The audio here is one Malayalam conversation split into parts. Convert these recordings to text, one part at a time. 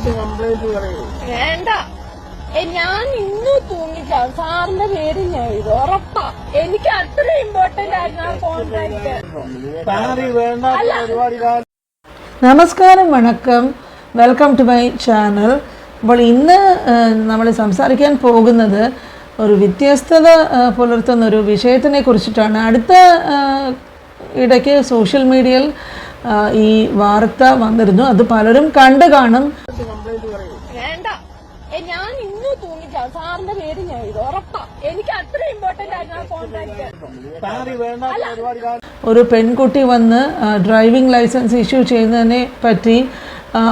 അടുത്ത് കംപ്ലൈന്റ് പറയൂ. വേണ്ട. ഏ, ഞാൻ ഇന്ന് തൂങ്ങിക്കാം സാറിന്റെ പേര് ഞാൻ ഇത് ഉറപ്പാ. എനിക്ക് അത്ര ഇമ്പോർട്ടന്റ് ആയിരുന്നു ആ കോൺട്രാക്ട് വേണ്ടാത്ത പരിപാടി കാ- നമസ്കാരം വണക്കം. വെൽക്കം ടു മൈ ചാനൽ അപ്പോൾ ഇന്ന് നമ്മൾ സംസാരിക്കാൻ പോകുന്നത് ഒരു വ്യത്യസ്തത പുലർത്തുന്ന ഒരു വിഷയത്തിനെ കുറിച്ചിട്ടാണ്. അടുത്ത ഇടയ്ക്ക് സോഷ്യൽ മീഡിയയിൽ ഈ വാർത്ത വന്നിരുന്നു. അത് പലരും കണ്ടു കാണും. വേണ്ട. ഞാൻ ഇന്ന് തൂങ്ങിക്കാം സാറിന്റെ പേര് ഞാൻ ഇത് ഉറപ്പാ. എനിക്ക് അത്ര ഇമ്പോർട്ടന്റ് ആയിരുന്നു ആ കോൺട്രാക്ട് സാറി വേണ്ടാത്ത പരിപാടി കാ- ഒരു പെൺകുട്ടി വന്ന് ഡ്രൈവിംഗ് ലൈസൻസ് ഇഷ്യൂ ചെയ്യുന്നതിനെ പറ്റി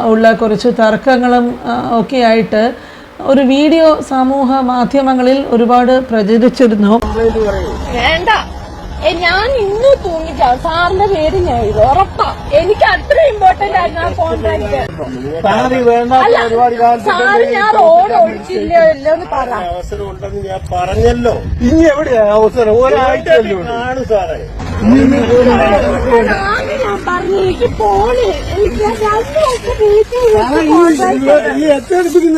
ഉള്ള കുറച്ച് തർക്കങ്ങളും ഒക്കെയായിട്ട് ഒക്കെ ആയിട്ട് ഒരു വീഡിയോ സമൂഹ മാധ്യമങ്ങളിൽ ഒരുപാട് പ്രചരിച്ചിരുന്നു. വേണ്ട. ഞാൻ ഇന്ന് തൂങ്ങിക്കാം. സാറിന്റെ പേര് ഞാൻ ഇത് ഉറപ്പാ. എനിക്ക് അത്ര ഇമ്പോർട്ടന്റ് ആയിരുന്നു ആ കോൺട്രാക്ട് അല്ല സാറ് ഞാൻ റോഡ് ഒഴിച്ചില്ലോ ഇല്ലോ എന്ന് പറ. അവസരം ഉണ്ടെന്ന് ഞാൻ പറഞ്ഞല്ലോ. ഇനി എവിടെയാ അവസരം? ഒരാഴ്ച കാണും സാറേ. ഞാൻ പറഞ്ഞു എനിക്ക് പോണേ എനിക്ക് രണ്ട് വീട്ടിൽ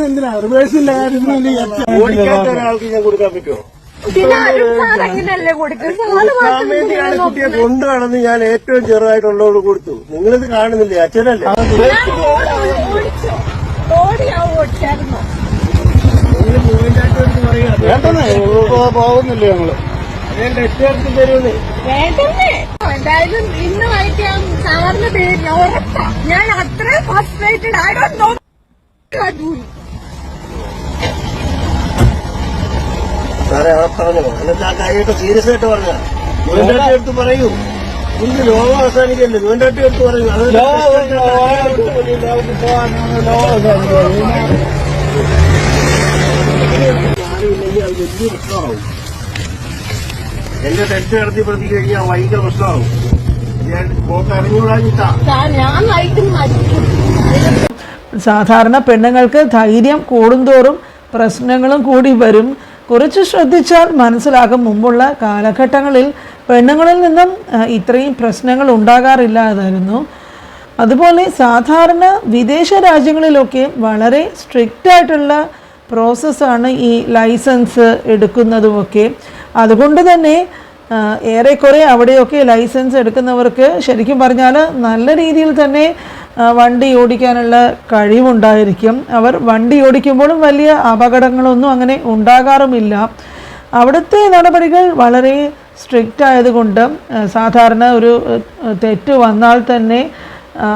എന്തിനാ? റിവേഴ്സിന്റെ കാര്യത്തിൽ ഒരാൾക്ക് ഞാൻ കൊടുക്കാൻ പറ്റുമോ? കുട്ടിയെ കൊണ്ടു നടന്ന് ഞാൻ ഏറ്റവും ചെറുതായിട്ടുള്ളവർ കൊടുത്തു. നിങ്ങളിത് കാണുന്നില്ലേ? അച്ഛനല്ലേ? പോകുന്നില്ലേ ഞങ്ങൾ? എന്തായാലും ഇന്ന് വൈകിട്ട് ഞാൻ സാറിന്റെ പേര് ഞാൻ ഉറപ്പാ. ഫസ്റ്റ് അത്രയും ഫസ്ട്രേറ്റഡ് ആ എന്നിട്ട് ആ കാര്യമൊക്കെ സീരിയസ് ആയിട്ട് പറഞ്ഞ നുവന്റെ എടുത്ത് പറയൂ. ഇന്ന് ലോകം അവസാനിക്കല്ലേ? നുവന്റെ അടുത്ത് പറയൂ. അത് ആരുമില്ലെങ്കിൽ അത് വലിയ പ്രശ്നമാവും എന്റെ തെറ്റ് നടത്തി പ്രതി കഴിഞ്ഞാൽ ഭയങ്കര പ്രശ്നമാവും. ഞാൻ പോക്ക് അറിഞ്ഞുകൂടാഞ്ഞിട്ടാ. സാധാരണ പെണ്ണുങ്ങൾക്ക് ധൈര്യം കൂടുന്തോറും പ്രശ്നങ്ങളും കൂടി വരും. കുറച്ച് ശ്രദ്ധിച്ചാൽ മനസ്സിലാകും മുമ്പുള്ള കാലഘട്ടങ്ങളിൽ പെണ്ണുങ്ങളിൽ നിന്നും ഇത്രയും പ്രശ്നങ്ങൾ ഉണ്ടാകാറില്ലാതായിരുന്നു. അതുപോലെ സാധാരണ വിദേശ രാജ്യങ്ങളിലൊക്കെ വളരെ സ്ട്രിക്റ്റ് ആയിട്ടുള്ള പ്രോസസ്സാണ് ഈ ലൈസൻസ് എടുക്കുന്നതുമൊക്കെ. അതുകൊണ്ട് തന്നെ ഏറെക്കുറെ അവിടെയൊക്കെ ലൈസൻസ് എടുക്കുന്നവർക്ക് ശരിക്കും പറഞ്ഞാൽ നല്ല രീതിയിൽ തന്നെ വണ്ടി ഓടിക്കാനുള്ള കഴിവുണ്ടായിരിക്കും. അവർ വണ്ടി ഓടിക്കുമ്പോഴും വലിയ അപകടങ്ങളൊന്നും അങ്ങനെ ഉണ്ടാകാറുമില്ല. അവിടുത്തെ നടപടികൾ വളരെ സ്ട്രിക്റ്റ് ആയതുകൊണ്ട് സാധാരണ ഒരു തെറ്റ് വന്നാൽ തന്നെ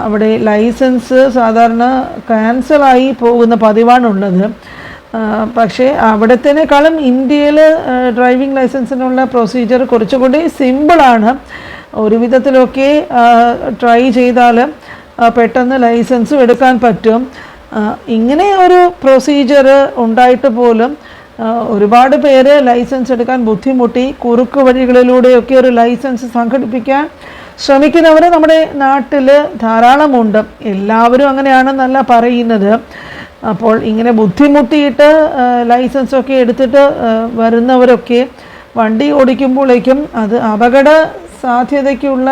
അവിടെ ലൈസൻസ് സാധാരണ ക്യാൻസലായി പോകുന്ന പതിവാണുള്ളത്. പക്ഷേ അവിടത്തേക്കാളും ഇന്ത്യയിൽ ഡ്രൈവിംഗ് ലൈസൻസിനുള്ള പ്രൊസീജിയർ കുറച്ചുകൂടി സിമ്പിളാണ് ഒരു വിധത്തിലൊക്കെ ട്രൈ ചെയ്താൽ പെട്ടെന്ന് ലൈസൻസും എടുക്കാൻ പറ്റും. ഇങ്ങനെ ഒരു പ്രൊസീജിയർ ഉണ്ടായിട്ട് പോലും ഒരുപാട് പേര് ലൈസൻസ് എടുക്കാൻ ബുദ്ധിമുട്ടി. കുറുക്ക് വഴികളിലൂടെയൊക്കെ ഒരു ലൈസൻസ് സംഘടിപ്പിക്കാൻ ശ്രമിക്കുന്നവർ നമ്മുടെ നാട്ടിൽ ധാരാളമുണ്ട്. എല്ലാവരും അങ്ങനെയാണെന്നല്ല പറയുന്നത്. അപ്പോൾ ഇങ്ങനെ ബുദ്ധിമുട്ടിയിട്ട് ലൈസൻസ് ലൈസൻസൊക്കെ എടുത്തിട്ട് വരുന്നവരൊക്കെ വണ്ടി ഓടിക്കുമ്പോഴേക്കും അത് അപകട സാധ്യതയ്ക്കുള്ള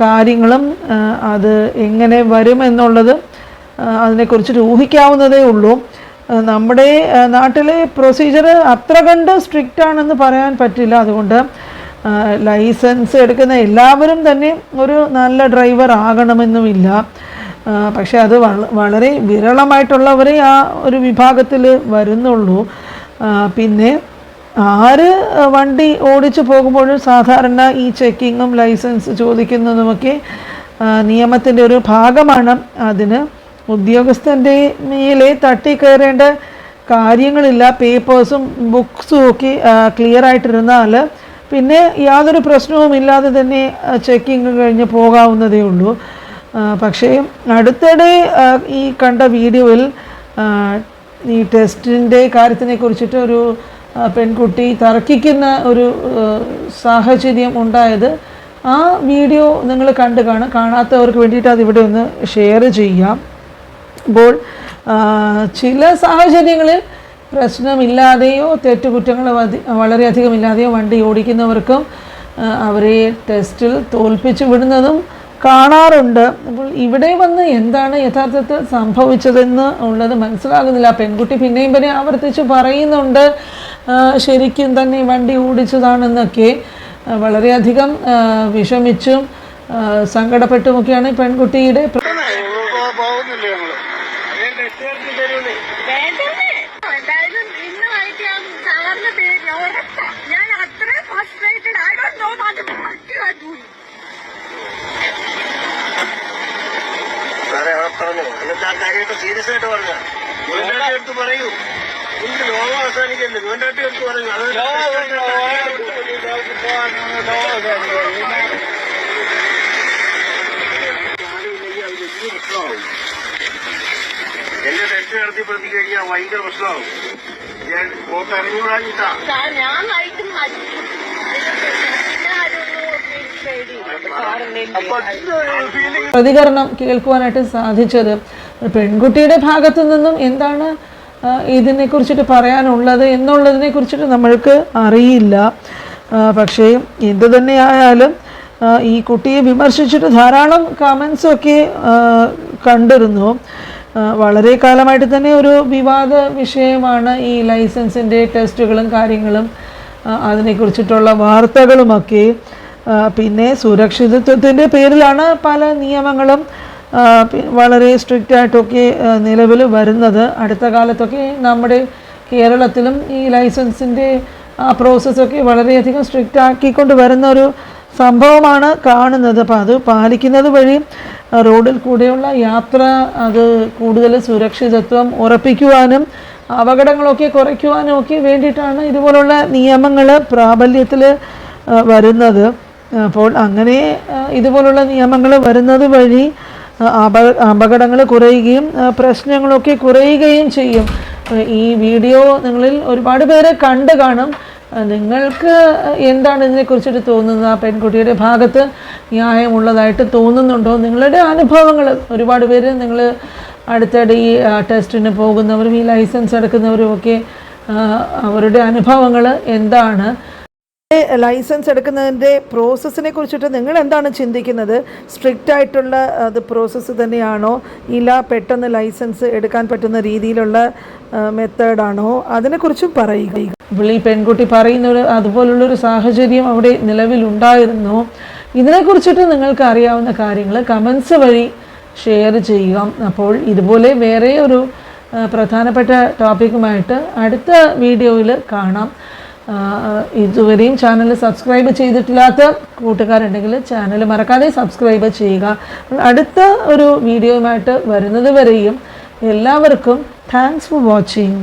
കാര്യങ്ങളും അത് എങ്ങനെ വരുമെന്നുള്ളത് അതിനെക്കുറിച്ച് ഊഹിക്കാവുന്നതേ ഉള്ളൂ. നമ്മുടെ നാട്ടിലെ പ്രൊസീജിയർ അത്ര കണ്ട് സ്ട്രിക്റ്റ് ആണെന്ന് പറയാൻ പറ്റില്ല. അതുകൊണ്ട് ലൈസൻസ് എടുക്കുന്ന എല്ലാവരും തന്നെ ഒരു നല്ല ഡ്രൈവർ ആകണമെന്നുമില്ല പക്ഷേ അത് വള- വളരെ വിരളമായിട്ടുള്ളവരെ ആ ഒരു വിഭാഗത്തിൽ വരുന്നുള്ളൂ. പിന്നെ ആര് വണ്ടി ഓടിച്ചു പോകുമ്പോഴും സാധാരണ ഈ ചെക്കിങ്ങും ലൈസൻസ് ചോദിക്കുന്നതുമൊക്കെ നിയമത്തിന്റെ ഒരു ഭാഗമാണ്. അതിന് ഉദ്യോഗസ്ഥന്റെ മേലെ തട്ടിക്കയറേണ്ട കാര്യങ്ങളില്ല. പേപ്പേഴ്സും ബുക്സും ഒക്കെ ക്ലിയർ ആയിട്ടിരുന്നാൽ പിന്നെ യാതൊരു പ്രശ്നവും ഇല്ലാതെ തന്നെ ചെക്കിങ് കഴിഞ്ഞ് പോകാവുന്നതേ ഉള്ളൂ. പക്ഷേ അടുത്തിടെ ഈ കണ്ട വീഡിയോയിൽ ഈ ടെസ്റ്റിന്റെ കാര്യത്തിനെ കുറിച്ചിട്ട് ഒരു പെൺകുട്ടി തർക്കിക്കുന്ന ഒരു സാഹചര്യം ഉണ്ടായത് ആ വീഡിയോ നിങ്ങൾ കണ്ടു കാണും കാണാത്തവർക്ക് വേണ്ടിയിട്ട് അതിവിടെ ഒന്ന് ഷെയർ ചെയ്യാം. അപ്പോൾ ചില സാഹചര്യങ്ങളിൽ പ്രശ്നമില്ലാതെയോ തെറ്റുകുറ്റങ്ങൾ വളരെയധികം ഇല്ലാതെയോ വണ്ടി ഓടിക്കുന്നവർക്കും അവരെ ടെസ്റ്റിൽ തോൽപ്പിച്ച് വിടുന്നതും കാണാറുണ്ട്. അപ്പോൾ ഇവിടെ വന്ന് എന്താണ് യഥാർത്ഥത്തിൽ സംഭവിച്ചതെന്ന് ഉള്ളത് മനസ്സിലാകുന്നില്ല. പെൺകുട്ടി പിന്നെയും പിന്നെ ആവർത്തിച്ച് പറയുന്നുണ്ട്. ശരിക്കും തന്നെ വണ്ടി ഓടിച്ചതാണെന്നൊക്കെ വളരെയധികം വിഷമിച്ചും സങ്കടപ്പെട്ടുമൊക്കെയാണ് പെൺകുട്ടിയുടെ പോകുന്നില്ലേ രക്ഷകർക്ക് തരൂന്നേ വേണ്ടല്ലേ എന്തായാലും ഇന്ന് വൈകിട്ട് ഞാൻ സാറിന്റെ പേര് ഉറപ്പാ ഞാൻ അത്രയും frustrated I don't know what to സാറേ ആ പറഞ്ഞു എന്നിട്ട് ആ കാര്യമായിട്ട് സീരിയസ് ആയിട്ട് പറഞ്ഞു ഗവൺമെന്റ് എടുത്ത് പറയൂ. ഇന്ന് ലോകം അവസാനിക്കല്ലേ? ഗവൺമെന്റ് എടുത്ത് പറയൂ അത് എന്റെ ടെസ്റ്റ് നടത്തിപ്പെടുത്തി കഴിഞ്ഞാൽ ഭയങ്കര പ്രശ്നമാവും. ഞാൻ ഞാൻ പ്രതികരണം കേൾക്കുവാനായിട്ട് സാധിച്ചത് പെൺകുട്ടിയുടെ ഭാഗത്തു നിന്നും എന്താണ് ആ, ഇതിനെ കുറിച്ചിട്ട് പറയാനുള്ളത് എന്നുള്ളതിനെ കുറിച്ചിട്ട് നമ്മൾക്ക് അറിയില്ല. പക്ഷേ എന്ത് തന്നെയായാലും ഈ കുട്ടിയെ വിമർശിച്ചിട്ട് ധാരാളം കമൻസൊക്കെ കണ്ടിരുന്നു. വളരെ കാലമായിട്ട് തന്നെ ഒരു വിവാദ വിഷയമാണ് ഈ ലൈസൻസിന്റെ ടെസ്റ്റുകളും കാര്യങ്ങളും അതിനെക്കുറിച്ചിട്ടുള്ള വാർത്തകളുമൊക്കെ. പിന്നെ സുരക്ഷിതത്വത്തിന്റെ പേരിലാണ് പല നിയമങ്ങളും വളരെ സ്ട്രിക്റ്റ് ആയിട്ടൊക്കെ നിലവിൽ വരുന്നത്. അടുത്ത കാലത്തൊക്കെ നമ്മുടെ കേരളത്തിലും ഈ ലൈസൻസിന്റെ ആ പ്രോസസ്സൊക്കെ വളരെയധികം സ്ട്രിക്റ്റ് ആക്കിക്കൊണ്ട് വരുന്ന ഒരു സംഭവമാണ് കാണുന്നത്. അപ്പോൾ അത് പാലിക്കുന്നത് വഴി റോഡിൽ കൂടെയുള്ള യാത്ര അത് കൂടുതൽ സുരക്ഷിതത്വം ഉറപ്പിക്കുവാനും അപകടങ്ങളൊക്കെ കുറയ്ക്കുവാനും ഒക്കെ വേണ്ടിയിട്ടാണ് ഇതുപോലുള്ള നിയമങ്ങൾ പ്രാബല്യത്തിൽ വരുന്നത്. അപ്പോൾ അങ്ങനെ ഇതുപോലുള്ള നിയമങ്ങൾ വരുന്നത് വഴി അപകടങ്ങൾ കുറയുകയും പ്രശ്നങ്ങളൊക്കെ കുറയുകയും ചെയ്യും. ഈ വീഡിയോ നിങ്ങളിൽ ഒരുപാട് പേരെ കണ്ടു കാണും. നിങ്ങൾക്ക് എന്താണ് ഇതിനെക്കുറിച്ചിട്ട് തോന്നുന്നത്? ആ പെൺകുട്ടിയുടെ ഭാഗത്ത് ന്യായമുള്ളതായിട്ട് തോന്നുന്നുണ്ടോ? നിങ്ങളുടെ അനുഭവങ്ങൾ ഒരുപാട് പേര് നിങ്ങൾ അടുത്തിടെ ഈ ടെസ്റ്റിന് പോകുന്നവരും ഈ ലൈസൻസ് എടുക്കുന്നവരും ഒക്കെ അവരുടെ അനുഭവങ്ങൾ എന്താണ്? ലൈസൻസ് എടുക്കുന്നതിന്റെ പ്രോസസ്സിനെ കുറിച്ചിട്ട് നിങ്ങൾ എന്താണ് ചിന്തിക്കുന്നത്? സ്ട്രിക്റ്റ് ആയിട്ടുള്ള അത് പ്രോസസ്സ് തന്നെയാണോ? ഇല്ല പെട്ടെന്ന് ലൈസൻസ് എടുക്കാൻ പറ്റുന്ന രീതിയിലുള്ള മെത്തേഡാണോ? അതിനെക്കുറിച്ചും പറയുക. ഈ പെൺകുട്ടി പറയുന്ന അതുപോലുള്ളൊരു സാഹചര്യം അവിടെ നിലവിലുണ്ടായിരുന്നു. ഇതിനെക്കുറിച്ചിട്ട് നിങ്ങൾക്ക് അറിയാവുന്ന കാര്യങ്ങൾ കമൻസ് വഴി ഷെയർ ചെയ്യുക അപ്പോൾ ഇതുപോലെ വേറെ ഒരു പ്രധാനപ്പെട്ട ടോപ്പിക്കുമായിട്ട് അടുത്ത വീഡിയോയിൽ കാണാം. ഇതുവരെയും ചാനൽ സബ്സ്ക്രൈബ് ചെയ്തിട്ടില്ലാത്ത കൂട്ടുകാരുണ്ടെങ്കിൽ ചാനൽ മറക്കാതെ സബ്സ്ക്രൈബ് ചെയ്യുക. അടുത്ത ഒരു വീഡിയോയുമായിട്ട് വരുന്നത് വരെയും എല്ലാവർക്കും താങ്ക്സ് ഫോർ വാച്ചിങ്